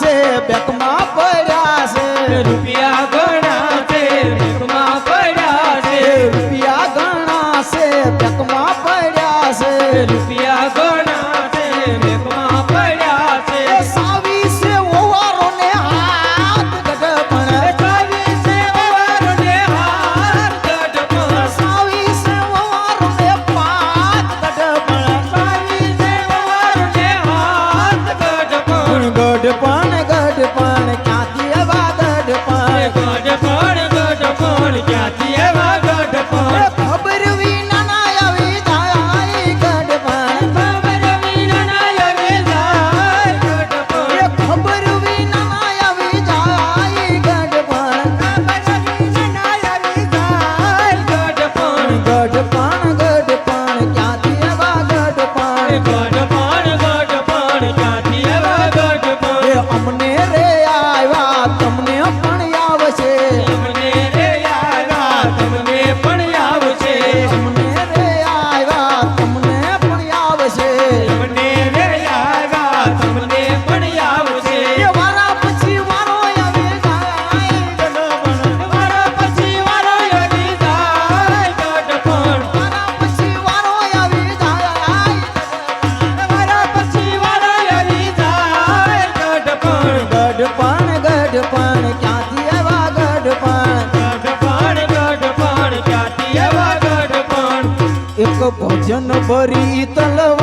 છે બેકમાં પડ્યા છે. રૂપિયા ઘણા છે બેકમાં પડ્યા છે. રૂપિયા ઘણા છે બેકમાં પડ્યા છે. ભજન ભરી તલવા